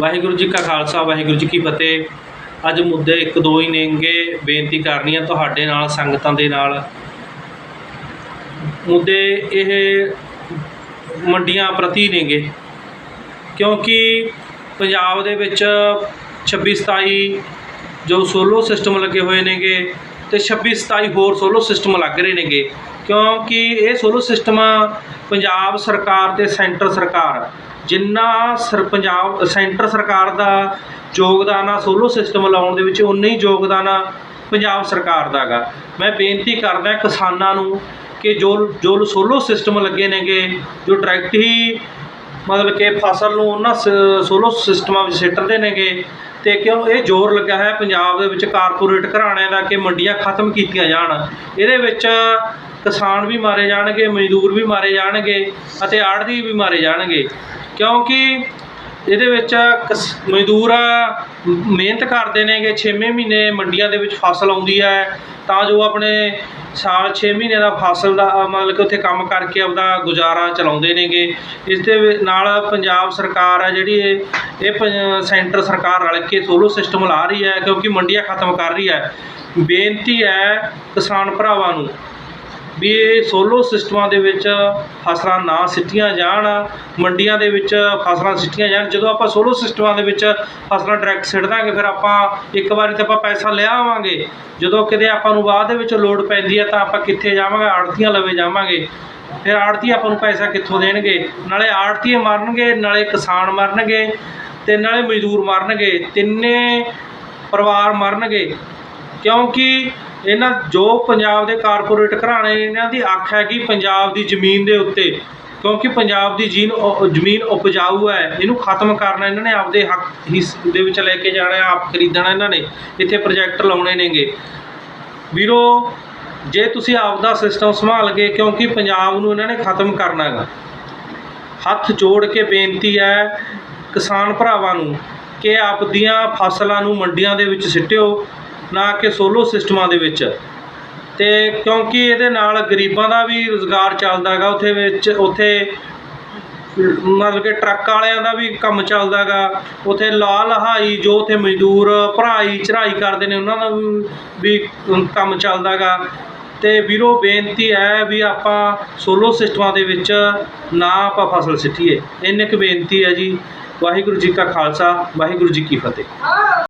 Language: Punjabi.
ਵਾਹਿਗੁਰੂ ਜੀ ਕਾ ਖਾਲਸਾ, ਵਾਹਿਗੁਰੂ ਜੀ ਕੀ ਫਤਿਹ। ਅੱਜ ਮੁੱਦੇ ਇੱਕ ਦੋ ਹੀ ਨੇਗੇ ਬੇਨਤੀ ਕਰਨੀ ਆ ਤੁਹਾਡੇ ਨਾਲ, ਸੰਗਤਾਂ ਦੇ ਨਾਲ। ਮੁੱਦੇ ਇਹ ਮੰਡੀਆਂ ਪ੍ਰਤੀ ਨੇਗੇ, ਕਿਉਂਕਿ ਪੰਜਾਬ ਦੇ ਵਿੱਚ 26 27 ਜੋ ਸੋਲੋ ਸਿਸਟਮ ਲੱਗੇ ਹੋਏ ਨੇਗੇ ਤੇ 26 27 ਹੋਰ ਸੋਲੋ ਸਿਸਟਮ ਲੱਗ ਰਹੇ ਨੇਗੇ। ਕਿਉਂਕਿ ਇਹ ਸੋਲੋ ਸਿਸਟਮ ਪੰਜਾਬ ਸਰਕਾਰ ਤੇ ਸੈਂਟਰ ਸਰਕਾਰ, ਜਿੰਨਾ ਸਰ, ਪੰਜਾਬ, ਸੈਂਟਰ ਸਰਕਾਰ ਦਾ ਯੋਗਦਾਨ ਆ ਸੋਲੋ ਸਿਸਟਮ ਲਾਉਣ ਦੇ ਵਿੱਚ ਉਨਾ ਹੀ ਯੋਗਦਾਨ ਆ ਪੰਜਾਬ ਸਰਕਾਰ ਦਾ ਗਾ। ਮੈਂ ਬੇਨਤੀ ਕਰਦਾ ਕਿਸਾਨਾਂ ਨੂੰ ਕਿ ਜੋ ਜੋ ਸੋਲੋ ਸਿਸਟਮ ਲੱਗੇ ਨੇਗੇ, ਜੋ ਡਾਇਰੈਕਟ ਹੀ ਮਤਲਬ ਕਿ ਫਸਲ ਨੂੰ ਉਹਨਾਂ ਸ- ਸੋਲੋ ਸਿਸਟਮਾਂ ਵਿੱਚ ਸਿੱਟਦੇ ਨੇਗੇ ਤੇ ਕਿਉਂ ਇਹ ਜ਼ੋਰ ਲੱਗਾ ਹੈ ਪੰਜਾਬ ਦੇ ਵਿੱਚ ਕਾਰਪੋਰੇਟ ਘਰਾਣਿਆਂ ਦਾ ਕਿ ਮੰਡੀਆਂ ਖਤਮ ਕੀਤੀਆਂ ਜਾਣ। ਇਹਦੇ ਵਿੱਚ ਕਿਸਾਨ ਵੀ ਮਾਰੇ ਜਾਣਗੇ, ਮਜ਼ਦੂਰ ਵੀ ਮਾਰੇ ਜਾਣਗੇ ਅਤੇ ਆੜ੍ਹਤੀ ਵੀ ਮਾਰੇ ਜਾਣਗੇ। ਕਿਉਂਕਿ ਇਹਦੇ ਵਿੱਚ ਕਿਸ- ਮਜ਼ਦੂਰ ਮਿਹਨਤ ਕਰਦੇ ਨੇਗੇ 6ਵੇਂ ਮਹੀਨੇ ਮੰਡੀਆਂ ਦੇ ਵਿੱਚ ਫਸਲ ਆਉਂਦੀ ਹੈ। ਤਾਂ ਜੋ ਆਪਣੇ ਸਾਲ 6 ਮਹੀਨੇ ਦਾ ਫਸਲ ਦਾ ਮਤਲਬ ਕਿ ਉੱਥੇ ਕੰਮ ਕਰਕੇ ਆਪਦਾ ਗੁਜ਼ਾਰਾ ਚਲਾਉਂਦੇ ਨੇਗੇ। ਇਸ ਦੇ ਨਾਲ ਪੰਜਾਬ ਸਰਕਾਰ ਹੈ ਜਿਹੜੀ ਇਹ ਇਹ ਪੰ- ਸੈਂਟਰ ਸਰਕਾਰ ਰਲ ਕੇ ਸੋਲੋ ਸਿਸਟਮ ਲਾ ਰਹੀ ਹੈ, ਕਿਉਂਕਿ ਮੰਡੀਆਂ ਖਤਮ ਕਰ ਰਹੀ ਹੈ। ਬੇਨਤੀ ਹੈ ਕਿਸਾਨ ਭਰਾਵਾਂ ਨੂੰ ਵੀ ਇਹ ਸੋਲੋ ਸਿਸਟਮਾਂ ਦੇ ਵਿੱਚ ਫਸਲਾਂ ਨਾ ਸਿੱਟੀਆਂ ਜਾਣ, ਮੰਡੀਆਂ ਦੇ ਵਿੱਚ ਫਸਲਾਂ ਸਿੱਟੀਆਂ ਜਾਣ। ਜਦੋਂ ਆਪਾਂ ਸੋਲੋ ਸਿਸਟਮਾਂ ਦੇ ਵਿੱਚ ਫਸਲਾਂ ਡਾਇਰੈਕਟ ਸਿੱਟ ਦਾਂਗੇ ਫਿਰ ਆਪਾਂ ਇੱਕ ਵਾਰੀ ਤਾਂ ਆਪਾਂ ਪੈਸਾ ਲਿਆ ਆਵਾਂਗੇ। ਜਦੋਂ ਕਿਤੇ ਆਪਾਂ ਨੂੰ ਬਾਅਦ ਦੇ ਵਿੱਚ ਲੋੜ ਪੈਂਦੀ ਹੈ ਤਾਂ ਆਪਾਂ ਕਿੱਥੇ ਜਾਵਾਂਗੇ? ਆੜਤੀਆਂ ਲਵੇ ਜਾਵਾਂਗੇ। ਫਿਰ ਆੜਤੀ ਆਪਾਂ ਨੂੰ ਪੈਸਾ ਕਿੱਥੋਂ ਦੇਣਗੇ? ਨਾਲੇ ਆੜਤੀਏ ਮਰਨਗੇ, ਨਾਲੇ ਕਿਸਾਨ ਮਰਨਗੇ ਤੇ ਨਾਲੇ ਮਜ਼ਦੂਰ ਮਰਨਗੇ। ਤਿੰਨੇ ਪਰਿਵਾਰ ਮਰਨਗੇ। ਕਿਉਂਕਿ ਇਹਨਾਂ ਜੋ ਪੰਜਾਬ ਦੇ ਕਾਰਪੋਰੇਟ ਘਰਾਣੇ ਇਹਨਾਂ ਦੀ ਅੱਖ ਹੈ ਕਿ ਪੰਜਾਬ ਦੀ ਜ਼ਮੀਨ ਦੇ ਉੱਤੇ, ਕਿਉਂਕਿ ਪੰਜਾਬ ਦੀ ਜੀਨ ਉ- ਜ਼ਮੀਨ ਉਪਜਾਊ ਹੈ, ਇਹਨੂੰ ਖਤਮ ਕਰਨਾ ਇਹਨਾਂ ਨੇ ਆਪਦੇ ਹੱਕ, ਹਿੱਸ ਦੇ ਵਿੱਚ ਲੈ ਕੇ ਜਾਣਾ, ਆਪ ਖਰੀਦਣਾ ਇਹਨਾਂ ਨੇ, ਇੱਥੇ ਪ੍ਰੋਜੈਕਟ ਲਾਉਣੇ ਨੇਗੇ। ਵੀਰੋ, ਜੇ ਤੁਸੀਂ ਆਪਦਾ ਸਿਸਟਮ ਸੰਭਾਲ ਕੇ, ਕਿਉਂਕਿ ਪੰਜਾਬ ਨੂੰ ਇਹਨਾਂ ਨੇ ਖਤਮ ਕਰਨਾ ਹੈਗਾ, ਹੱਥ ਜੋੜ ਕੇ ਬੇਨਤੀ ਹੈ ਕਿਸਾਨ ਭਰਾਵਾਂ ਨੂੰ ਕਿ ਆਪਦੀਆਂ ਫਸਲਾਂ ਨੂੰ ਮੰਡੀਆਂ ਦੇ ਵਿੱਚ ਸਿੱਟਿਓ ਨਾ ਕਿ ਸੋਲੋ ਸਿਸਟਮਾਂ ਦੇ ਵਿੱਚ। ਤੇ ਕਿਉਂਕਿ ਇਹਦੇ ਨਾਲ ਗਰੀਬਾਂ ਦਾ ਵੀ ਰੋਜ਼ਗਾਰ ਚੱਲਦਾ ਹੈਗਾ, ਉੱਥੇ ਵਿੱਚ, ਉੱਥੇ ਮਤਲਬ ਕਿ ਟਰੱਕ ਵਾਲਿਆਂ ਦਾ ਵੀ ਕੰਮ ਚੱਲਦਾ ਹੈਗਾ। ਉੱਥੇ ਲਾਹ ਲਹਾਈ ਜੋ ਉੱਥੇ ਮਜ਼ਦੂਰ ਭਰਾਈ ਚੜਾਈ ਕਰਦੇ ਨੇ, ਉਹਨਾਂ ਦਾ ਵੀ ਵੀ ਕੰਮ ਚੱਲਦਾ ਹੈਗਾ। ਤੇ ਵੀਰੋ, ਬੇਨਤੀ ਹੈ ਵੀ ਆਪਾਂ ਸੋਲੋ ਸਿਸਟਮਾਂ ਦੇ ਵਿੱਚ ਨਾ ਆਪਾਂ ਫਸਲ ਸਿੱਟੀਏ। ਇੰਨੇ ਕੁ ਬੇਨਤੀ ਹੈ ਜੀ। ਵਾਹਿਗੁਰੂ ਜੀ ਕਾ ਖਾਲਸਾ, ਵਾਹਿਗੁਰੂ ਜੀ ਕੀ ਫਤਿਹ।